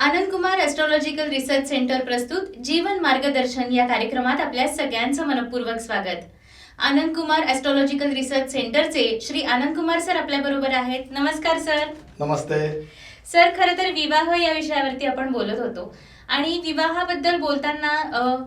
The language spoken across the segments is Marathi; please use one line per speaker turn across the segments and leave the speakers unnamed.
Anand Kumar astrological research centre प्रस्तुत जीवन मार्गदर्शन या कार्यक्रमात आपल्या सगळ्यांचं मनपूर्वक स्वागत. आनंद कुमार एस्ट्रॉलॉजिकल रिसर्च सेंटरचे श्री आनंद कुमार सर आपल्या बरोबर आहेत. नमस्कार सर.
नमस्ते.
सर खरं तर विवाह या विषयावरती आपण बोलत होतो. आणि विवाहाबद्दल बोलताना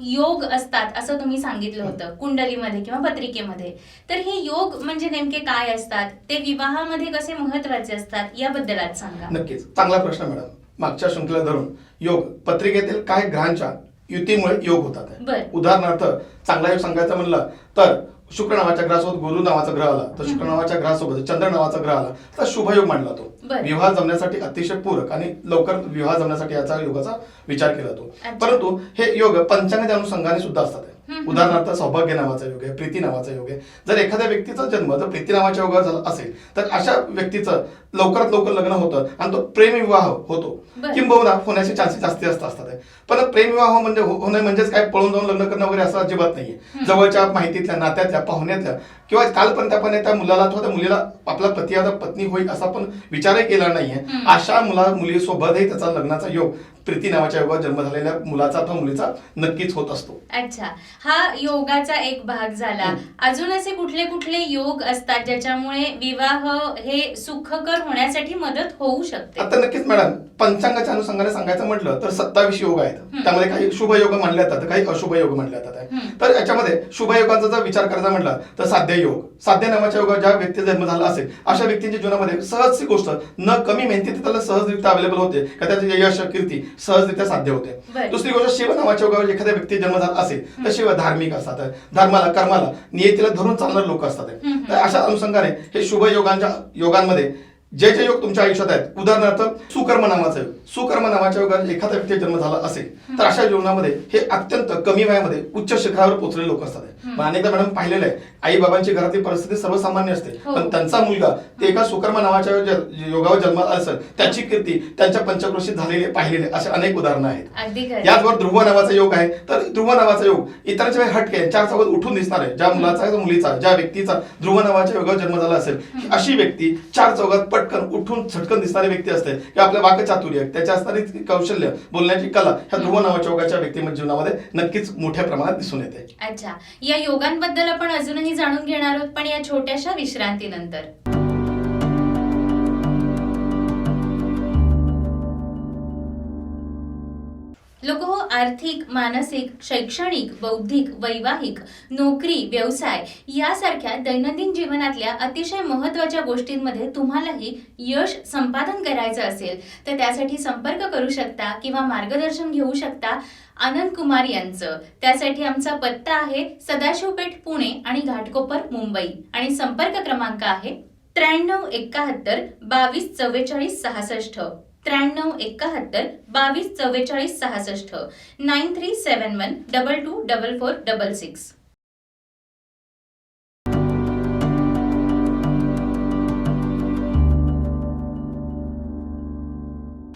योग असतात असं तुम्ही सांगितलं होतं कुंडलीमध्ये किंवा पत्रिकेमध्ये. तर हे योग म्हणजे नेमके काय असतात? ते विवाहामध्ये कसे महत्त्वाचे असतात? याबद्दल आज सांगा.
नक्कीच. चांगला प्रश्न मॅडम. मागच्या शृंखला धरून योग पत्रिकेतील काही ग्रहांच्या युतीमुळे योग होतात. उदाहरणार्थ चांगला योग सांगायचं म्हणलं तर शुक्र नावाच्या ग्रहासोबत गुरु नावाचा ग्रह आला तर शुक्र नावाच्या ग्रहासोबत चंद्र नावाचा ग्रह आला तर शुभ योग मानला तो. विवाह जमण्यासाठी अतिशय पूरक आणि लवकर विवाह जमण्यासाठी याचा योगाचा विचार केला जातो. परंतु हे योग पंचांगाच्या अनुषंगाने सुद्धा असतात. उदाहरणार्थ सौभाग्य नावाचा योग आहे प्रीती नावाचा योग आहे जर एखाद्या व्यक्तीचा जन्म जर प्रीती नावाच्या योगावर झाला असेल तर अशा व्यक्तीचं लवकरात लवकर लग्न होतं आणि तो प्रेम विवाह होतो. किंबहुना होण्याचे चान्सेस जास्ती जास्त असतात पण प्रेम विवाह म्हणजे हो- होणे म्हणजेच काय पळून जाऊन लग्न करणं वगैरे असं अजिबात नाहीये. जवळच्या माहितीतल्या नात्यातल्या पाहुण्यातल्या किंवा कालपर्यंत आपण त्या मुलाला अथवा त्या मुलीला आपला पती आता पत्नी होईल असा पण विचारही केला नाहीये. अशा मुला मुलीसोबतही त्याचा लग्नाचा योग प्रीती नावाच्या योगात जन्म झालेल्या मुलाचा अथवा मुलीचा नक्कीच होत असतो.
अच्छा. हा योगाचा एक भाग झाला. अजून असे कुठले कुठले योग असतात ज्याच्यामुळे विवाह हे सुखकर होण्यासाठी मदत होऊ शकते?
आता नक्कीच मॅडम पंचांगाच्या अनुषंगाने सांगायचं म्हटलं तर सत्तावीस योग आहेत. त्यामध्ये काही शुभ योग मानले जातात काही अशुभ योग मानले जातात. तर याच्यामध्ये शुभ योगाचा जर विचार करायचा म्हटला तर साध्य योग. साध्य नावाच्या योगात ज्या व्यक्तीचा जन्म झाला असेल अशा व्यक्तींच्या जीवनामध्ये सहजची गोष्ट न कमी मेहनतीत त्याला सहजरित्या अवेलेबल होते का त्याचे यश कीर्ती सहजरित्या साध्य होते. दुसरी गोष्ट शिव नावाच्या योगावर एखाद्या व्यक्ती जन्म झाला असेल तर शिव धार्मिक असतात धर्माला कर्माला नियतीला धरून चालणारे लोक असतात. तर अशा अनुषंगाने हे शुभ योगांच्या योगांमध्ये जे जे योग तुमच्या आयुष्यात आहेत उदाहरणार्थ सुकर्म नावाचा योग सुकर्म नावाच्या योगात एखाद्या व्यक्ती जन्म झाला असेल तर अशा जीवनामध्ये हे अत्यंत कमी वयामध्ये उच्च शिखरावर पोहोचलेले लोक असतात अनेकदा मॅडम पाहिलेलं आहे आई बाबांची घरातली परिस्थिती सर्वसामान्य असते
हो.
पण त्यांचा मुलगा ते एका सुकर्म नावाच्या योगावर जन्माला असेल त्याची कीर्ती त्यांच्या पंचक्रोशीत झालेली पाहिलेले असे अनेक उदाहरणं आहेत. याचवर ध्रुव नावाचा योग आहे तर ध्रुव नावाचा योग इतरांच्या वेळी हटके. चार चौकात उठून दिसणार आहे ज्या मुलाचा मुलीचा ज्या व्यक्तीचा ध्रुव नावाच्या योगावर जन्म झाला असेल अशी व्यक्ती चार चौकात चटकन उठून झटकन दिसणारी व्यक्ती असते. किंवा आपल्या वाकचातुर्य त्याच्या असणारी कौशल्य बोलण्याची कला ह्या ध्रुव नावाच्या योगाच्या व्यक्तीमध्ये जीवनामध्ये नक्कीच मोठ्या प्रमाणात दिसून येते.
अच्छा. या योगांबद्दल आपण अजूनही जाणून घेणार आहोत पण या छोट्याशा विश्रांतीनंतर. आर्थिक मानसिक शैक्षणिक बौद्धिक वैवाहिक नोकरी व्यवसाय यासारख्या दैनंदिन जीवनातल्या अतिशय महत्त्वाच्या गोष्टींमध्ये तुम्हालाही यश संपादन करायचं असेल तर त्यासाठी संपर्क करू शकता किंवा मार्गदर्शन घेऊ शकता आनंद कुमार यांचं. त्यासाठी आमचा पत्ता आहे सदाशिवपेठ पुणे आणि घाटकोपर मुंबई. आणि संपर्क क्रमांक आहे त्र्याण्णव एकाहत्तर बावीस चव्वेचाळीस सहासष्ट. त्र्याण्णव एकाहत्तर बावीस चव्वेचाळीस सहासष्ट. Nine three seven one double two double four double six.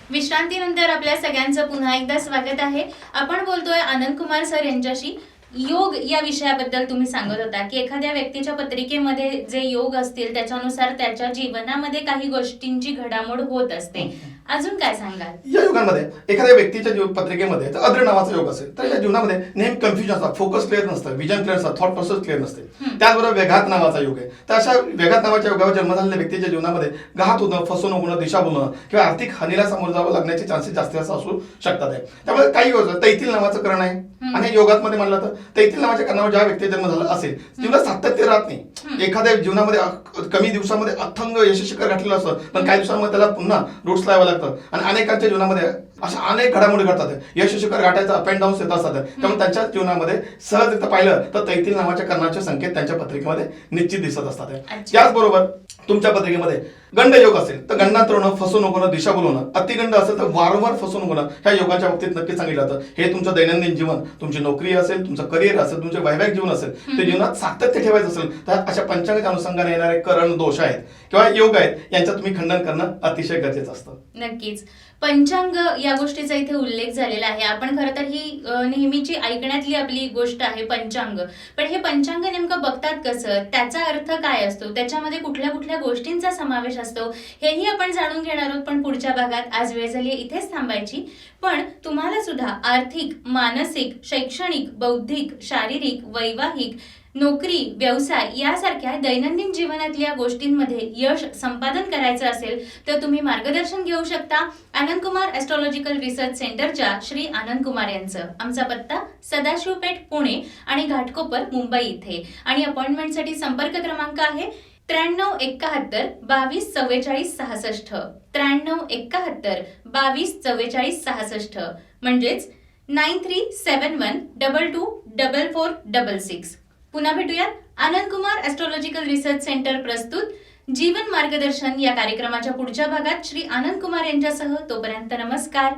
विश्रांतीनंतर आपल्या सगळ्यांचं पुन्हा एकदा स्वागत आहे. आपण बोलतोय आनंद कुमार सर यांच्याशी. योग या विषयाबद्दल तुम्ही सांगत होता की एखाद्या व्यक्तीच्या पत्रिकेमध्ये जे योग असतील त्याच्यानुसार त्याच्या जीवनामध्ये काही गोष्टींची घडामोड होत असते. अजून काय सांगाल?
या युगांमध्ये एखाद्या व्यक्तीच्या जीव पत्रिकेमध्ये जर अद्र नावाचा योग असेल तर या जीवनामध्ये नेहमी कन्फ्युजन असतात फोकस क्लिअर नसतं विजन क्लिअर असतं थॉट प्रोसेस क्लिअर नसते. त्याचबरोबर वेघात नावाचा योग आहे. तर अशा वेघात नावाच्या योगावर जन्म झालेल्या व्यक्तीच्या जीवनामध्ये घात होणं फसवणूक होणं दिशाभूल होणं किंवा आर्थिक हानीला सामोरं जावं लागण्याचे चान्सेस जास्त जास्त असू शकतात. आहे त्यामुळे काही योग तैतील नावाचं करण आहे. आणि योगातमध्ये म्हणलं तर तैतील नावाच्या करणावर ज्या व्यक्ती जन्म झाला असेल जीवनात सातत्य राहत. नाही. एखाद्या जीवनामध्ये कमी दिवसामध्ये अथंग यशशिखर गाठलेलं असतं पण काही दिवसांमध्ये त्याला पुन्हा रूट्स लावावं जातं. आणि अनेकांच्या जीवनामध्ये अशा अनेक घडामोडी घडतात. यशशिखर गाठायचं अप अँड डाऊन येत असतात. त्यामुळे त्यांच्या जीवनामध्ये सहजरित्या पाहिलं तर तैतील नावाच्या कर्णाचे संकेत त्यांच्या पत्रिकेमध्ये निश्चित दिसत असतात. त्याचबरोबर तुमच्या पत्रिकेमध्ये गंड योग असेल तर गंडांतर होणं फसवणूक होणं दिशाभूल होणं अतिगंड असेल तर वारंवार फसवणूक होणं ह्या योगाच्या बाबतीत नक्की सांगितलं जातं. हे तुमचं दैनंदिन जीवन तुमची नोकरी असेल तुमचं करिअर असेल तुमचे वैवाहिक जीवन असेल ते जीवनात सातत्य ठेवायचं असेल तर अशा पंचांगाच्या अनुषंगाने येणारे करण दोष आहेत किंवा योग आहेत यांचं तुम्ही खंडन करणं अतिशय गरजेचं असतं.
नक्कीच. पंचांग या गोष्टीचा इथे उल्लेख झालेला आहे. आपण खरं तर ही नेहमीची ऐकण्यातली आपली गोष्ट आहे पंचांग पण हे पंचांग नेमकं बघतात कसं? त्याचा अर्थ काय असतो? त्याच्यामध्ये कुठल्या कुठल्या गोष्टींचा समावेश असतो? हेही आपण जाणून घेणार आहोत पण पुढच्या भागात. आज वेळ झाली आहे इथेच थांबायची. पण तुम्हाला सुद्धा आर्थिक मानसिक शैक्षणिक बौद्धिक शारीरिक वैवाहिक नोकरी व्यवसाय यासारख्या दैनंदिन जीवनातल्या गोष्टींमध्ये यश संपादन करायचं असेल तर तुम्ही मार्गदर्शन घेऊ शकता आनंद कुमार ॲस्ट्रॉलॉजिकल रिसर्च सेंटरच्या श्री आनंद कुमार यांचं. आमचा पत्ता सदाशिवपेठ पुणे आणि घाटकोपर मुंबई इथे. आणि अपॉइंटमेंटसाठी संपर्क क्रमांक आहे त्र्याण्णव एकाहत्तर बावीस चव्वेचाळीस सहासष्ट. त्र्याण्णव एकाहत्तर बावीस चव्वेचाळीस सहासष्ट. म्हणजेच nine three seven one double two double four double six. पुन्हा भेटूयात. Anand Kumar astrological research centre प्रस्तुत. जीवन मार्गदर्शन या कार्यक्रमाच्या पुढच्या भागात श्री आनंद कुमार यांच्यासह तोपर्यंत नमस्कार.